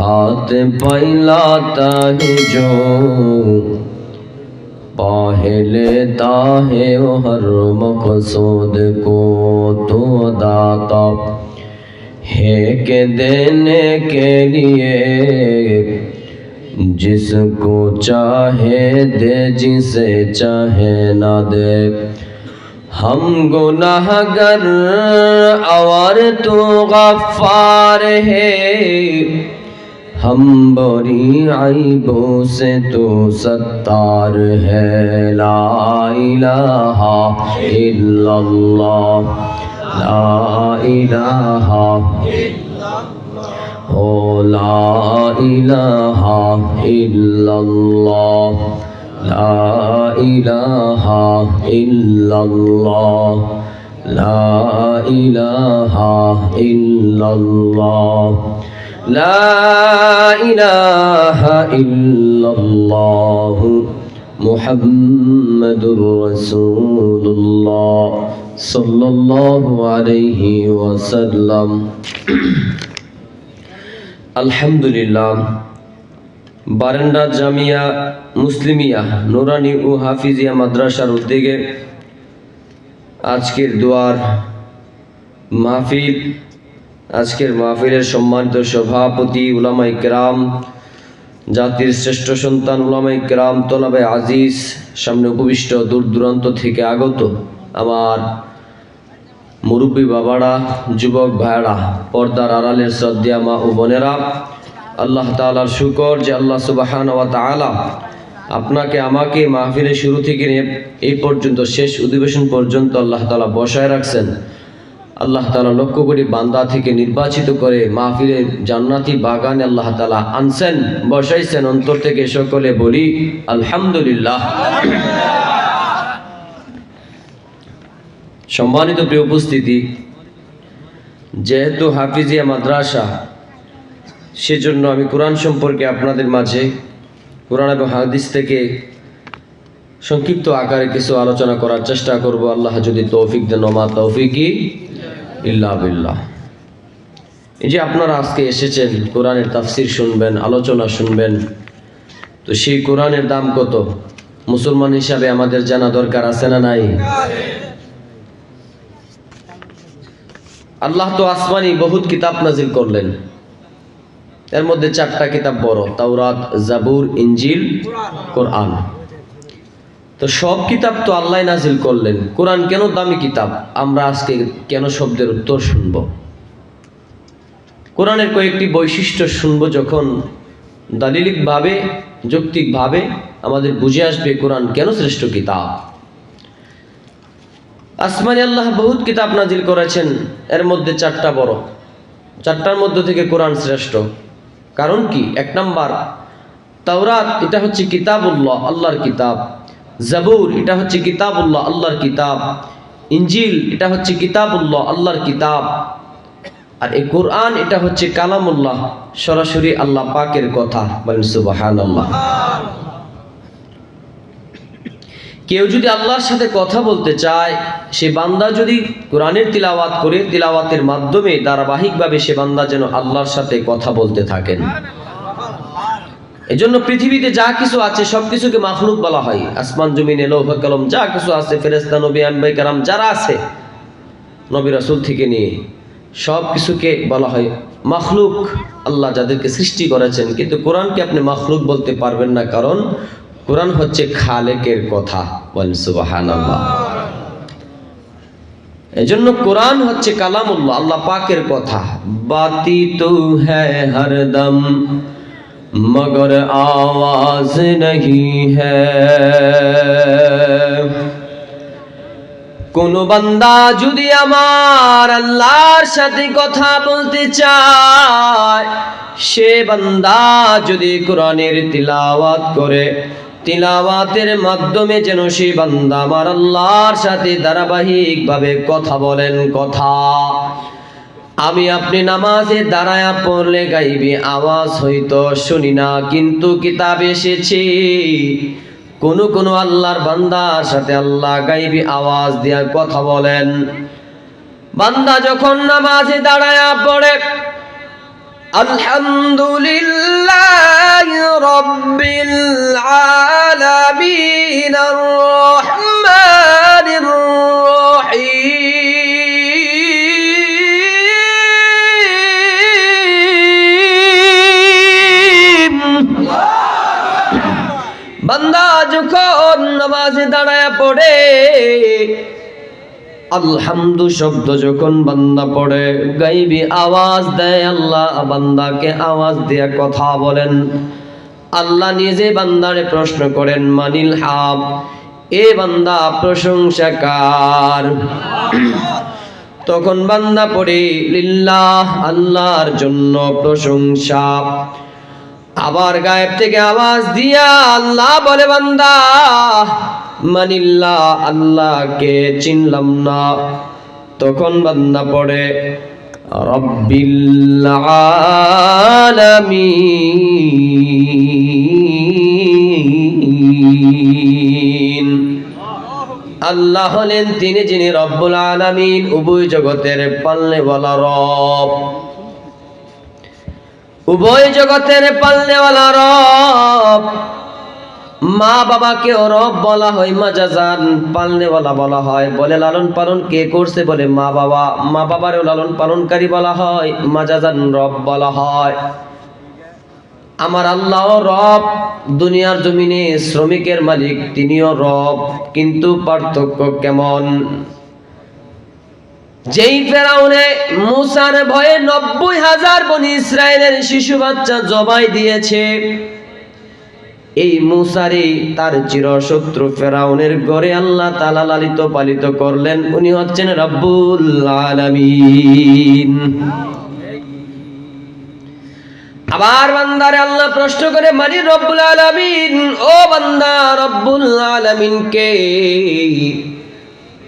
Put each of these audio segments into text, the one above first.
हाथ फैलाता है जो। पहलेता है वो हर मकसूद को तो दाता। है के देने के लिए जिसको चाहे दे, जिसे चाहे ना दे। हम गुनाहगर और तू गफ्फार है। ہم بری عیبوں سے تو ستار ہے لا الہ الا اللہ لا الہ او لا الہ الا اللہ لا الہ الا اللہ لا الہ الا اللہ إله إلا الله محمد رسول الله صلى الله عليه وسلم الحمد لله বারান্ডা জামিয়া মুসলিমিয়া নুরানি ও হাফিজিয়া মাদ্রাসার উদ্যোগে আজকের দোয়ার মাহফিল আজকের মাহফিলের সম্মানিত সভাপতি উলামা ইকরাম, জাতির শ্রেষ্ঠ সন্তান উলামা ইকরাম তোলাবে আজিজ, সামনে উপবিষ্ট দূর দূরান্ত থেকে আগত আমার মুরব্বী বাবারা, যুবক ভাইরা পর্দার আড়ালের শ্রদ্ধা মা ও বোনেরা, আল্লাহ তালার শুকর যে আল্লাহ সুবাহান আপনাকে, আমাকে মাহফিলের শুরু থেকে নিয়ে এই পর্যন্ত শেষ অধিবেশন পর্যন্ত আল্লাহ তালা বসায় রাখছেন। আল্লাহ তালা লক্ষ কোটি বান্দা থেকে নির্বাচিত করে মাহফিলের জান্নাতি বাগানে আল্লাহ তালা আনছেন, বসাইছেন, অন্তর থেকে সকলে বলি, আলহামদুলিল্লাহ। সম্মানিত প্রিয় উপস্থিতি, যেহেতু হাফিজিয়া মাদ্রাসা, সেজন্য আমি কোরআন সম্পর্কে আপনাদের মাঝে কোরআন এবং হাদিস থেকে সংক্ষিপ্ত আকারে কিছু আলোচনা করার চেষ্টা করব। আল্লাহ যদি তৌফিক দেন, ওমা তৌফিকই এই যে আপনারা আজকে এসেছেন, কোরআনের তাফসির শুনবেন, আলোচনা শুনবেন, তো সেই কোরআনের দাম কত? মুসলমান হিসাবে আমাদের জানা দরকার আছে না নাই? আল্লাহ তো আসমানি বহুত কিতাব নাজিল করলেন। এর মধ্যে চারটা কিতাব বড় তাওরাত, জাবুর ইঞ্জিল কোরআন। তো সব কিতাব তো আল্লাহ নাজিল করলেন। কোরআন কেন দামি কিতাব? আমরা আজকে কেন শব্দের উত্তর শুনব? কোরআনের কয়েকটি বৈশিষ্ট্য শুনব যখন দালিলিকভাবে, যৌক্তিকভাবে আমাদের বুঝে আসবে কোরআন কেন শ্রেষ্ঠ কিতাব। আসমানি আল্লাহ বহুত কিতাব নাজিল করেছেন, এর মধ্যে চারটা বড়। চারটার মধ্যে থেকে কোরআন শ্রেষ্ঠ। কারণ কি? এক নাম্বার, তাওরাত, এটা হচ্ছে কিতাবুল্লাহ, আল্লাহর কিতাব। জাবুর, এটা হচ্ছে কিতাবুল্লাহ, আল্লাহর কিতাব। ইঞ্জিল এটা হচ্ছে কিতাবুল্লাহ, আল্লাহর কিতাব। আর এই কোরআন, এটা হচ্ছে কালামুল্লাহ, সরাসরি আল্লাহ পাকের কথা। বলেন সুবাহান আল্লাহ কেউ যদি আল্লাহর সাথে কথা বলতে চায়, সে বান্দা যদি কোরআনের তিলাওয়াত করে, তিলাওয়াতের মাধ্যমে ধারাবাহিকভাবে সে বান্দা যেন আল্লাহর সাথে কথা বলতে থাকেন। এজন্য পৃথিবীতে যা কিছু আছে, সব কিছুকে মাখলুক বলা হয়। আসমান, জমিনে, লৌহ, কলম, যা কিছু আছে ফেরেস্তা নবী, আম্বাই কারাম, যারা আছে, নবী রাসুল থেকে নিয়ে সব কিছুকে বলা হয় মাখলুক। আল্লাহ যাদেরকে সৃষ্টি করেছেন, কিন্তু কোরআনকে আপনি মাখলুক বলতে পারবেন না, কারণ কোরআন হচ্ছে খালেকের কথা। বলেন সুবাহান আল্লাহ এজন্য কোরআন হচ্ছে কালামুল্লাহ, আল্লাহ পাকের কথা। বাতি তু হ্যাঁ হরদম। مگر آواز نہیں ہے কোন বান্দা যদি আমার আল্লাহর সাথে কথা বলতে চায় সে বান্দা যদি কোরআনের তিলাওয়াত করে তিলাওয়াতের মাধ্যমে যেন সে বান্দা আমার আল্লাহর সাথে ধারাবাহিকভাবে কথা বলেন, কথা। আমি আপনি নামাজে দাঁড়ায়া পড়লে গাইবে, আওয়াজ হইতো শুনি না, কিন্তু কিতাব এসেছে। কোন কোন আল্লাহর বান্দার সাথে আল্লাহ গাইবে, আওয়াজ দেওয়ার কথা বলেন। বান্দা যখন নামাজে দাঁড়ায়া পড়ে, আলহামদুলিল্লাহ যখন নামাজে দাঁড়ায় পড়ে? আলহামদু শব্দ যখন বান্দা পড়ে, গাইবি আওয়াজ দেয় আল্লাহ, বান্দাকে আওয়াজ দিয়া কথা বলেন। আল্লাহ নিজে বান্দারে প্রশ্ন করেন, মানিল হাব, এ বান্দা প্রশংসাকার তখন বান্দা পড়ে, লিল্লাহ, আল্লাহর জন্য প্রশংসা। আবার গায়েব থেকে আওয়াজ দিয়া আল্লাহ বলে, বান্দা, মানিল্লা, আল্লাহকে চিনলাম না। তখন বান্দা পড়ে, রব্বিল আলামিন। আল্লাহ হলেন তিনি যিনি রব্বুল আলামিন, উভয় জগতের পালনে বলা রব। উভয় জগতের পালনেওয়ালা রব। মা বাবাকেও রব বলা হয় মাজাজান পালনেওয়ালা বলা হয়। বলে লালন পালন কে করছে বলে মা বাবা? মা বাবারও লালন পালনকারী বলা হয় মাজাজান রব বলা হয়। আমার আল্লাহ রব, দুনিয়ার জমিনে শ্রমিকের মালিক তিনিও রব, কিন্তু পার্থক্য কেমন? যেই ফেরাউনে মুসার ভয়ে নব্বই হাজার বনি ইসরায়েলের শিশু বাচ্চা জবাই দিয়েছে, এই মুসারে তার চির শত্রু ফেরাউনের গড়ে আল্লাহ তালা লালিত পালিত করলেন। উনি হচ্ছেন রব্বুল আবার বান্দারে আল্লাহ প্রশ্ন করে, মানি রব্বুল আলামিন? ও বান্দা রব্বুল আলামিন কে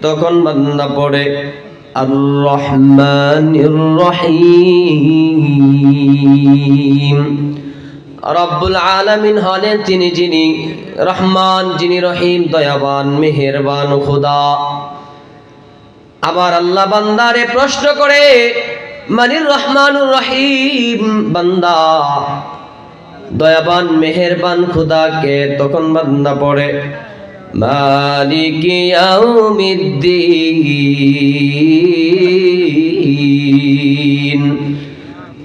তখন বান্দা পড়ে রহমানির রহিম রব্বুল আলামিন হলেন তিনি যিনি রহমান, যিনি রহিম, দয়াবান, মেহেরবান, খুদা। আবার আল্লাহ বান্দারে প্রশ্ন করে, মানির রহমানুর রহিম, বান্দা, দয়াবান, মেহেরবান খুদাকে তখন বান্দা পড়ে মালিক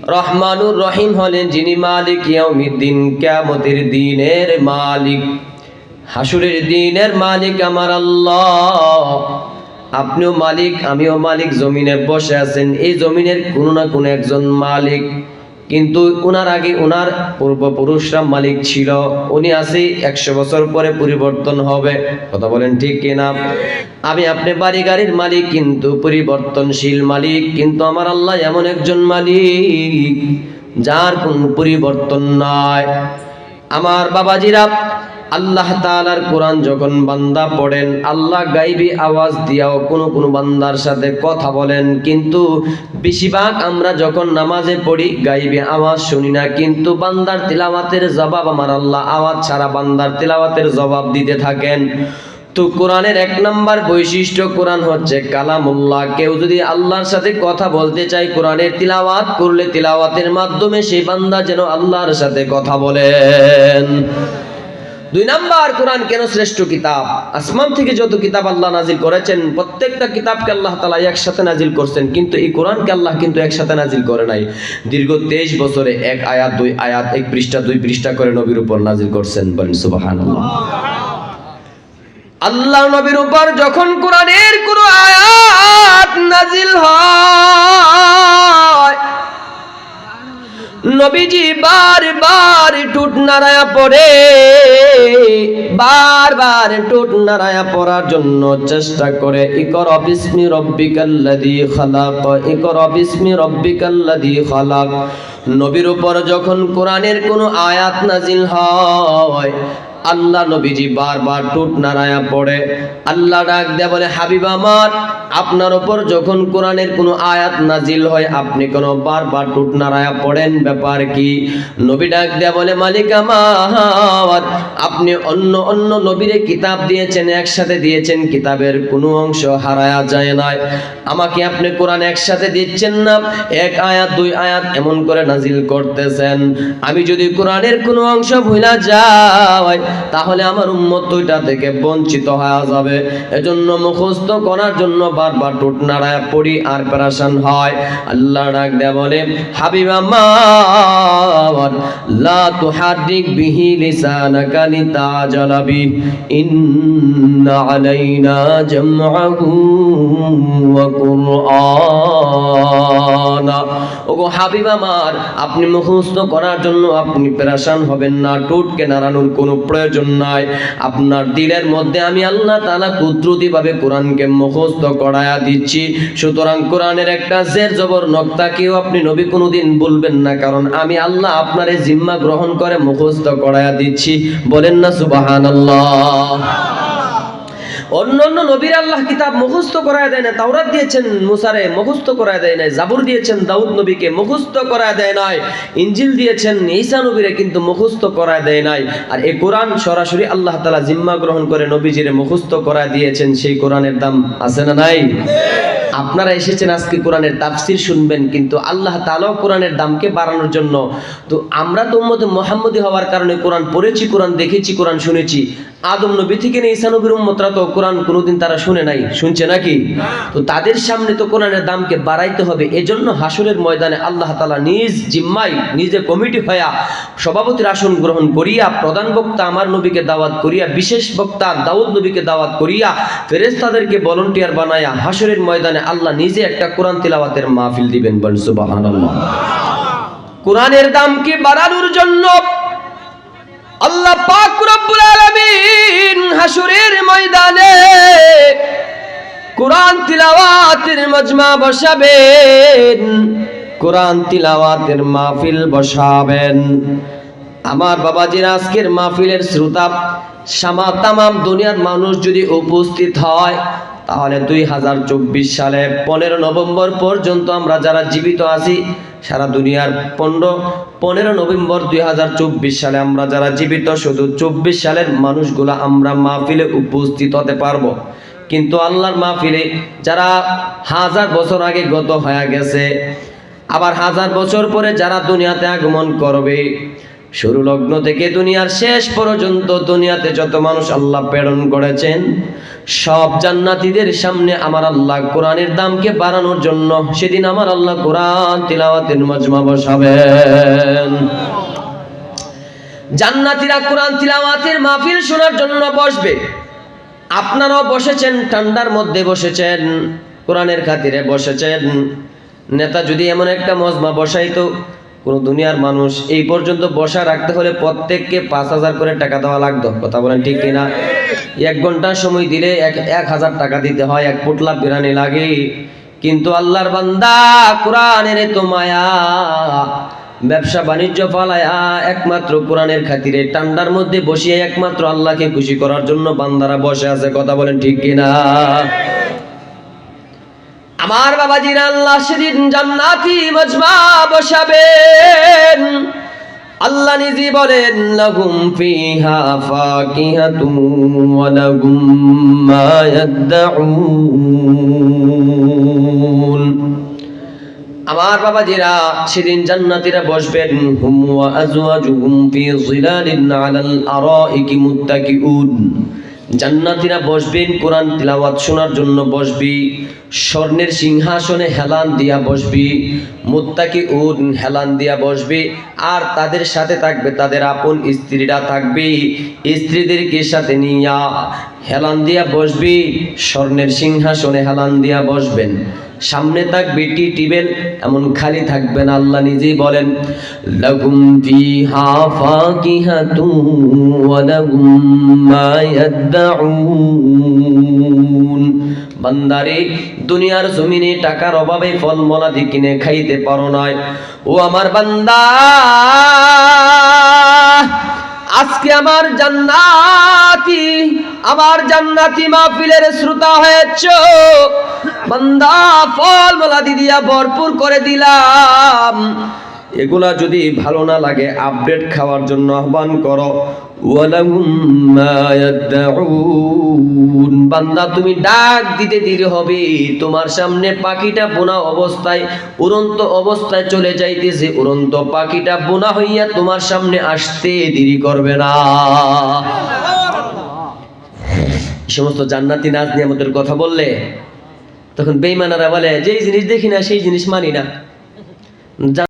রহমানুর রহিম হলেন যিনি মালিক ইয়াউমিদ্দিন, কিয়ামতের দিনের মালিক। হাসুরের দিনের মালিক আমার আল্লাহ। আপনিও মালিক, আমিও মালিক, জমিনে বসে আছেন। এই জমিনের কোনো না কোনো একজন মালিক। কিন্তু ওনার আগে ওনার পূর্বপুরুষরা মালিক ছিল। উনি আছে একশো বছর পরে পরিবর্তন হবে। কথা বলেন ঠিক কিনা আমি আপনি বাড়ি গাড়ির মালিক, কিন্তু পরিবর্তনশীল মালিক। কিন্তু আমার আল্লাহ এমন একজন মালিক, যার কোন পরিবর্তন নয় আমার বাবাজিরা আল্লাহ তাআলার কোরআন যখন বান্দা পড়েন, আল্লাহ গাইবি আওয়াজ দিয়াও কোনো কোনো বান্দার সাথে কথা বলেন। কিন্তু বেশিরভাগ আমরা যখন নামাজে পড়ি, গাইবি আওয়াজ শুনি না। কিন্তু বান্দার তিলাওয়াতের জবাব আমার আল্লাহ, আওয়াজ ছাড়া বান্দার তিলাওয়াতের জবাব দিতে থাকেন। তো কোরআনের এক নম্বর বৈশিষ্ট্য কোরআন হচ্ছে কালামুল্লাহ। কেউ যদি আল্লাহর সাথে কথা বলতে চায়, কোরআনের তিলাওয়াত করলে তিলাওয়াতের মাধ্যমে সেই বান্দা যেন আল্লাহর সাথে কথা বলেন। দুই নাম্বার কোরআন কেন শ্রেষ্ঠ কিতাব? আসমান থেকে যত কিতাব আল্লাহ নাজিল করেছেন, প্রত্যেকটা কিতাবকে আল্লাহ তালা একসাথে নাজিল করছেন, কিন্তু এই কোরআনকে আল্লাহ কিন্তু একসাথে নাজিল করে নাই। দীর্ঘ তেইশ বছরে এক আয়াত, দুই আয়াত, এক পৃষ্ঠা, দুই পৃষ্ঠা করে নবীর উপর নাজিল করছেন বলেন সুবাহান আল্লাহ নবীর উপর যখন কোরআনের কোন আয়াত নাজিল হয় নবীজি বারবার টুট নাড়ায়া পড়ে বারবার টুট নারায়া পড়ার জন্য চেষ্টা করে, ইকর বিস্মি রব্বিকাল্লাযী খালাক, ইকর বিস্মি রব্বিকাল্লাযী খালাক। নবীর উপর যখন কোরআনের কোনো আয়াত নাজিল হয় আল্লাহ নবীজি বারবার টুট নাড়ায়া পড়ে। আল্লাহ ডাক দেয়া বলে, হাবিব আমার, আপনার ওপর যখন কোরআনের কোনো আয়াত নাজিল হয়, আপনি কোনো বারবার টুট নাড়ায়া পড়েন? ব্যাপার কি? নবী ডাক দেয়া বলে, মালিক আমার, আপনি অন্য অন্য নবীরে কিতাব দিয়েছেন, একসাথে দিয়েছেন, কিতাবের কোনো অংশ হারায়া যায় নাই। আমাকে আপনি কোরআন একসাথে দিচ্ছেন না, এক আয়াত, দুই আয়াত এমন করে নাজিল করতেছেন। আমি যদি কোরআনের কোনো অংশ ভুলা যাই তাহলে আমার উম্মত ওইটা থেকে বঞ্চিত হয়ে যাবে। এজন্য মুখস্থ করার জন্য বারবার টুট নাড়ায় পড়ি আর প্যারাশান হয়। আল্লাহ ডাক দেয়া বলে, হাবিব আমার লা তুহারিক বিহি লিসানাকা লিতাজালা বি ইন্না আলাইনা জামআহু ওয়া কুরআনা। ওগো হাবিব আমার, আপনি মুখস্থ করার জন্য আপনি পেরেশান হবেন না টুটকে নাড়ানোর কোনো প্রয়োজন নাই। আপনার দিলের মধ্যে আমি আল্লাহ তাআলা কুদরতিভাবে কোরআনকে মুখস্থ করায়া দিচ্ছি। সুতরাং কোরআনের একটা জের জবর নক্তাকেও আপনি নবী কোনোদিন বলবেন না, কারণ আমি আল্লাহ আপনার জিম্মা গ্রহণ করে মুখস্থ করায়া দিচ্ছি। বলেন না সুবহানাল্লাহ। অন্য অন্য নবীর আল্লাহ কিতাব মুখস্থ করায় দেয় না তাওরাত দিয়েছেন মুসারে, মুখস্থ করায় দেয় নাই, জাবুর দিয়েছেন দাউদ নবীকে, মুখস্থ করায় দেয় নাই ইঞ্জিল দিয়েছেন ঈসা নবীরে কিন্তু মুখস্থ করায় দেয় নাই। আর এই কোরআন সরাসরি আল্লাহ তালা জিম্মা গ্রহণ করে নবীজিরে মুখস্থ করায় দিয়েছেন, সেই কোরআনের দাম আছে না নাই? আপনারা এসেছেন আজকে কোরআনের তাফসির শুনবেন, কিন্তু আল্লাহ তালাও কোরআনের দামকে বাড়ানোর জন্য। তো আমরা তো উম্মতে মুহাম্মদী হওয়ার কারণে কোরআন পড়েছি, কোরআন দেখেছি, কোরআন শুনেছি। আদম নবী থেকে নিয়ে ঈসা নবীর উম্মতরা তো কোরআন কোনোদিন তারা শুনে নাই, শুনছে নাকি? তো তাদের সামনে তো কোরআনের দামকে বাড়াইতে হবে, এজন্য হাসরের ময়দানে আল্লাহ তালা নিজ জিম্মাই নিজে কমিটি হইয়া সভাপতির আসন গ্রহণ করিয়া, প্রধান বক্তা আমার নবীকে দাওয়াত করিয়া, বিশেষ বক্তা দাউদ নবীকে দাওয়াত করিয়া, ফেরেশতাদেরকে ভলন্টিয়ার বানায়া হাসরের ময়দানে আল্লাহ নিজে একটা কোরআন তিলাওয়াতের মাহফিল দিবেন বল সুবহানাল্লাহ। কোরআনের দামকে বাড়ানোর জন্য? আল্লাহ পাক রব্বুল হাসরের ময়দানে কোরআন তিলাওয়াতের মজমা বসাবেন, কোরআন তিলাওয়াতের মাহফিল বসাবেন। আমার বাবাজির আজকের মাহফিলের শ্রোতা, সামা তামাম দুনিয়ার মানুষ যদি উপস্থিত হয় তাহলে দুই হাজার চব্বিশ সালে পনেরো নভেম্বর পর্যন্ত আমরা যারা জীবিত আছি, সারা দুনিয়ার পনেরো পনেরো নভেম্বর দুই হাজার চব্বিশ সালে আমরা যারা জীবিত, শুধু চব্বিশ সালের মানুষগুলো আমরা মাহফিলে উপস্থিত হতে পারব। কিন্তু আল্লাহর মাহফিলে যারা হাজার বছর আগে গত হয়ে গেছে, আবার হাজার বছর পরে যারা দুনিয়াতে আগমন করবে, শুরু লগ্ন থেকে দুনিয়ার শেষ পর্যন্ত দুনিয়াতে যত মানুষ আল্লাহ প্রেরণ করেছেন সব জান্নাতীদের সামনে আমার আল্লাহ কোরআনের দামকে বাড়ানোর জন্য সেদিন আমার আল্লাহ কোরআন তিলাওয়াতের মজমা বসাবেন। জান্নাতীরা কোরআন তিলাওয়াতের মাহফিল শোনার জন্য বসবে। আপনারাও বসেছেন, ঠান্ডার মধ্যে বসেছেন, কোরআনের খাতিরে বসেছেন। নেতা যদি এমন একটা মজমা বসাইতো কোনো দুনিয়ার মানুষ এই পর্যন্ত বসা রাখতে হলে প্রত্যেককে পাঁচ হাজার করে টাকা দেওয়া লাগতো। কথা বলেন ঠিক কিনা? এক ঘণ্টা সময় দিলে এক এক হাজার টাকা দিতে হয়, এক পোটলা বিরানি লাগে। কিন্তু আল্লাহর বান্দা কোরআনের তো মায়া, ব্যবসা বাণিজ্য ফালায়া একমাত্র কোরআনের খাতিরে ঠান্ডার মধ্যে বসিয়ে একমাত্র আল্লাহকে খুশি করার জন্য বান্দারা বসে আছে, কথা বলেন ঠিক কিনা? আমার বাবাজির আল্লাহ সেদিন জান্নাতি মজমা বসাবেন। আল্লাহ নিজে বলেন লাহুম ফিহা ফাকিহাতুন ওয়া লাহুম মা ইয়াদউন আমার বাবাজিরা সেদিন জান্নাতীরা বসবেন, হুম ওয়া আজওয়াজুহুম ফি জিলালিন আলাল আরাইকি মুত্তাকিউন। জান্নাতীরা বসবেন, কোরআন তিলাওয়াত শোনার জন্য বসবি, স্বর্ণের সিংহাসনে হেলান দিয়া বসবি, মুত্তাকি উন হেলান দিয়া বসবে, আর তাদের সাথে থাকবে, তাদের আপন স্ত্রীরা থাকবে, স্ত্রীদেরকে সাথে নিয়া হেলান দিয়া বসবি, স্বর্ণের সিংহাসনে হেলান দিয়া বসবেন। সামনে থাকবে টি টিবেল এমন খালি থাকবে না। আল্লাহ নিজেই বলেন লাগুম ফিহা ফাকিহাতুন ওয়া লাহুম মা ইয়াদউন বান্দারে, দুনিয়ার জমিনে টাকার অভাবে ফলমলাদি কিনে খাইতে পারো নয় ও আমার বান্দা আজকে আমার জান্নাতি আমার জান্নাতি মাহফিলের শ্রোতা হয়েছ। বান্দা ফল মোলা দিদিয়া ভরপুর করে দিলাম। এগুলা যদি ভালো না লাগে আপডেট খাওয়ার জন্য আহ্বান করো। বান্দা, তুমি ডাক দিতে দিতে হবে। তোমার সামনে পাখিটা বোনা অবস্থায়, উড়ন্ত অবস্থায় চলে যাইতেছে। উড়ন্ত পাখিটা বোনা হইয়া তোমার সামনে আসতে দেরি করবে না। সমস্ত জান্নাতি নাচ নিয়ে আমাদের কথা বললে, তখন বেইমানারা বলে, যেই জিনিস দেখি না, সেই জিনিস মানি না।